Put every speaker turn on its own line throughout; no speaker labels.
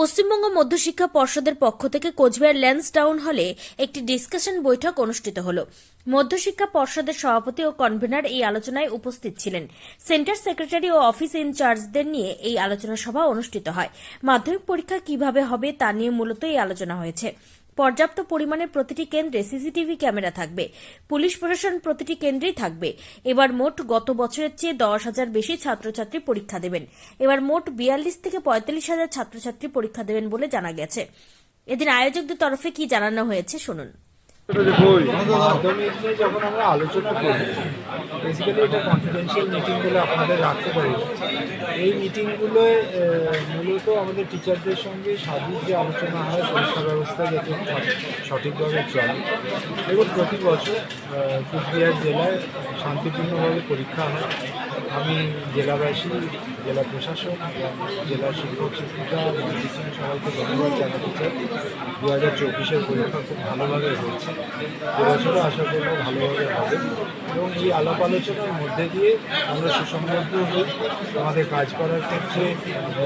পশ্চিমবঙ্গ মধ্যশিক্ষা পর্ষদের পক্ষ থেকে কোচবিহার ল্যান্স টাউন হলে একটি ডিসকাশন বৈঠক অনুষ্ঠিত হল। মধ্যশিক্ষা পর্ষদের সভাপতি ও কনভেনার এই আলোচনায় উপস্থিত ছিলেন। সেন্টার সেক্রেটারি ও অফিস ইনচার্জদের নিয়ে এই আলোচনা সভা অনুষ্ঠিত হয়। মাধ্যমিক পরীক্ষা কীভাবে হবে তা নিয়ে মূলত এই আলোচনা হয়েছে। পর্যাপ্ত পরিমাণে প্রতিটি কেন্দ্রে সিসিটিভি ক্যামেরা থাকবে। পুলিশ প্রশাসন প্রতিটি কেন্দ্রেই থাকবে। এবার মোট গত বছরের চেয়ে দশ হাজার বেশি ছাত্রছাত্রী পরীক্ষা দেবেন। এবার মোট বিয়াল্লিশ থেকে পঁয়তাল্লিশ হাজার ছাত্রছাত্রী পরীক্ষা দেবেন বলে জানা গেছে। এদিন আয়োজকদের তরফে কি জানানো হয়েছে, শুনুন।
নিয়ে যখন আমরা আলোচনা করি বেসিক্যালি এটা কনফিডেন্সিয়াল মিটিং আপনাদের রাখতে পারি। এই মিটিংগুলোয় মূলত আমাদের টিচারদের সঙ্গে সার্বিক যে আলোচনা হয় পরীক্ষা ব্যবস্থা যাতে সঠিকভাবে চলে। এবং প্রতি বছর কুচবিহার জেলায় শান্তিপূর্ণভাবে পরীক্ষা হয়। আমি জেলাবাসী, জেলা প্রশাসন, জেলা শিক্ষক, শিক্ষিকা সবাইকে ধন্যবাদ জানাতে চাই। দু হাজার চব্বিশের পরীক্ষা খুব ভালোভাবে হয়েছে। এবছরও আশা করব ভালোভাবে হবে। এবং এই আলাপ আলোচনার মধ্যে দিয়ে আমরা সুসংবদ্ধ হই। আমাদের কাজ করার ক্ষেত্রে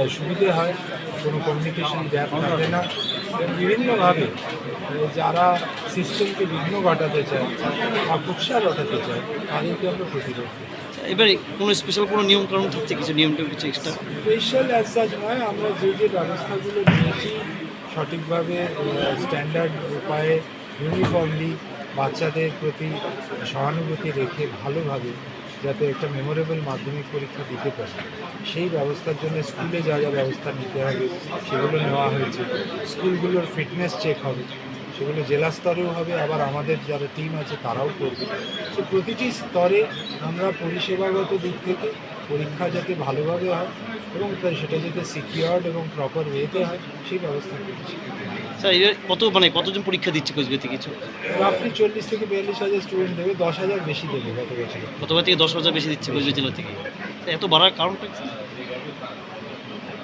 সুবিধে হয়। কোনো কমিউনিকেশন গ্যাপ থাকে না। বিভিন্নভাবে যারা সিস্টেমকে বিঘ্ন ঘটাতে চায় বা কুৎসা ঘটাতে চায় তাদেরকে আমরা প্রতিরোধ
এবারে কোনো স্পেশাল কোনো নিয়ম কানুন থাকছে কিছু? নিয়ম কিছু এক্সট্রা
স্পেশাল অ্যাজ সাচ নয় আমরা যে যে ব্যবস্থাগুলো নিয়েছি সঠিকভাবে স্ট্যান্ডার্ড উপায়ে ইউনিফর্মলি বাচ্চাদের প্রতি সহানুভূতি রেখে ভালোভাবে যাতে একটা মেমোরেবল মাধ্যমিক পরীক্ষা দিতে পারে। সেই ব্যবস্থার জন্য স্কুলে যা যা ব্যবস্থা নিতে হবে সেগুলো নেওয়া হয়েছে। স্কুলগুলোর ফিটনেস চেক হবে, সেগুলো জেলা স্তরেও হবে, আবার আমাদের যারা টিম আছে তারাও করবে। তো প্রতিটি স্তরে আমরা পরিষেবাগত দিক থেকে পরীক্ষা যাতে ভালোভাবে হয় এবং সেটা যাতে সিকিউরড এবং প্রপার ওয়েতে হয়, সেই ব্যবস্থা করেছি।
স্যার এবার কত মানে কতজন পরীক্ষা দিচ্ছে কোচবিহার কিছু
রাফলি চল্লিশ থেকে বিয়াল্লিশ হাজার স্টুডেন্ট দেবে দশ হাজার বেশি দেবে গত বছরে
গতবার থেকে দশ হাজার বেশি দিচ্ছে কোচবিহার জেলা থেকে। এত বাড়ার কারণটা কি?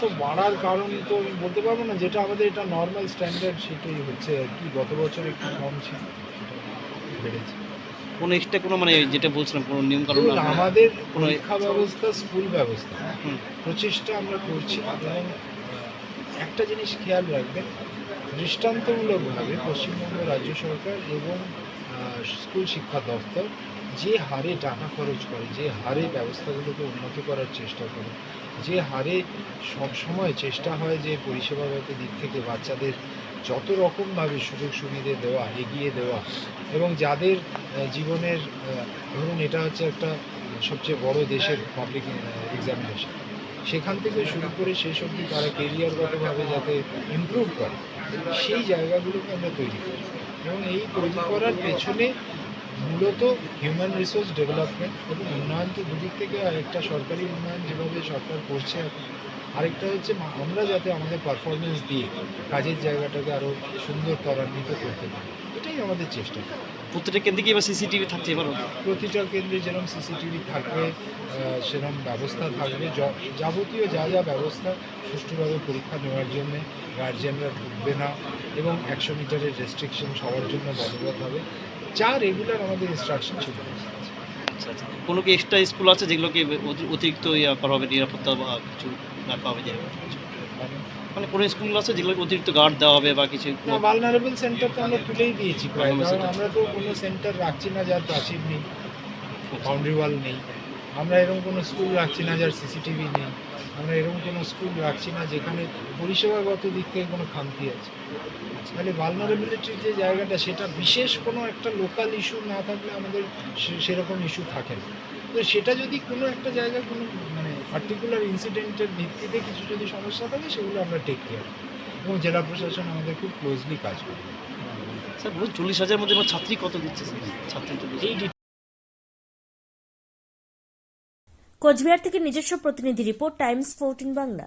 তো বাড়ার কারণ তো আমি বলতে পারব না যেটা আমাদের এটা নর্মাল স্ট্যান্ডার্ড সেটাই হচ্ছে আর কি। গত বছর একটু কম ছিল বেড়েছে।
কোনো এক্সট্রা কোনো মানে যেটা বলছিলাম কোনো নিয়ম
দেখুন, আমাদের
কোনো-
পরীক্ষা ব্যবস্থা স্কুল ব্যবস্থা। প্রচেষ্টা আমরা করছি। এবং একটা জিনিস খেয়াল রাখবেন দৃষ্টান্তমূলকভাবে পশ্চিমবঙ্গ রাজ্য সরকার এবং স্কুল শিক্ষা দপ্তর যে হারে টাকা খরচ করে, যে হারে ব্যবস্থাগুলোকে উন্নত করার চেষ্টা করে, যে হারে সবসময় চেষ্টা হয় যে পরিষেবাগত দিক থেকে বাচ্চাদের যত রকমভাবে সুযোগ সুবিধে দেওয়া, এগিয়ে দেওয়া এবং যাদের জীবনের ধরুন এটা হচ্ছে একটা সবচেয়ে বড় দেশের পাবলিক এক্সামিনেশন সেখান থেকে শুরু করে শেষ অবধি তারা কেরিয়ারগতভাবে যাতে ইমপ্রুভ করে। সেই জায়গাগুলোকে আমরা তৈরি করি এবং এই তৈরি করার পেছনে মূলত হিউম্যান রিসোর্স ডেভেলপমেন্ট এবং উন্নয়ন তো দুদিক থেকে একটা সরকারি উন্নয়ন যেভাবে সরকার করছে আরেকটা হচ্ছে আমরা যাতে আমাদের পারফরমেন্স দিয়ে কাজের জায়গাটাকে আরও সুন্দর ত্বরান্বিত করতে পারি। এটাই আমাদের চেষ্টা।
প্রত্যেকটা কেন্দ্রে কি এবার সিসিটিভি থাকছে এবার
প্রতিটা কেন্দ্রে যেরকম সিসিটিভি থাকবে সেরকম ব্যবস্থা থাকবে। যাবতীয় যা যা ব্যবস্থা সুষ্ঠুভাবে পরীক্ষা নেওয়ার জন্য গার্জিয়ানরা ঢুকবে না এবং একশো মিটারের রেস্ট্রিকশন সবার জন্য বলবৎ হবে। যা রেগুলার আমাদের ইনস্ট্রাকশন ছিল।
আচ্ছা আচ্ছা। কোনো কি এক্সট্রা স্কুল আছে যেগুলোকে অতিরিক্ত ইয়া করা হবে নিরাপত্তা বা কিছু রাখা হবে যে
মানে
কোনো স্কুল আছে যেগুলোকে অতিরিক্ত গার্ড দেওয়া হবে বা কিছু?
ভালনারেবল সেন্টার তো আমরা তুলেই দিয়েছি প্রায় কারণ আমরা তো কোনো সেন্টার রাখছি না যার প্রাচীর নেই বাউন্ডারি ওয়াল নেই। আমরা এরকম কোনো স্কুল রাখছি না যার সিসিটিভি নেই। আমরা এরকম কোনো স্কুল রাখছি না যেখানে পরিষেবাগত দিক থেকে কোনো খামতি আছে। তাহলে ভালনারেবিলিটির যে জায়গাটা সেটা বিশেষ কোনো একটা লোকাল ইস্যু না থাকলে আমাদের সেরকম ইস্যু থাকে না। তো সেটা যদি কোনো একটা জায়গায় কোনো মানে পার্টিকুলার ইনসিডেন্টের ভিত্তিতে কিছু যদি সমস্যা থাকে সেগুলো আমরা টেক কেয়ার এবং জেলা প্রশাসন আমাদের খুব ক্লোজলি কাজ করে।
স্যার বলুন চল্লিশ হাজার মধ্যে আমার ছাত্রী কত দিচ্ছে ছাত্রী
এই
কোচবিহার থেকে নিজস্ব প্রতিনিধি report times fourteen Bangla.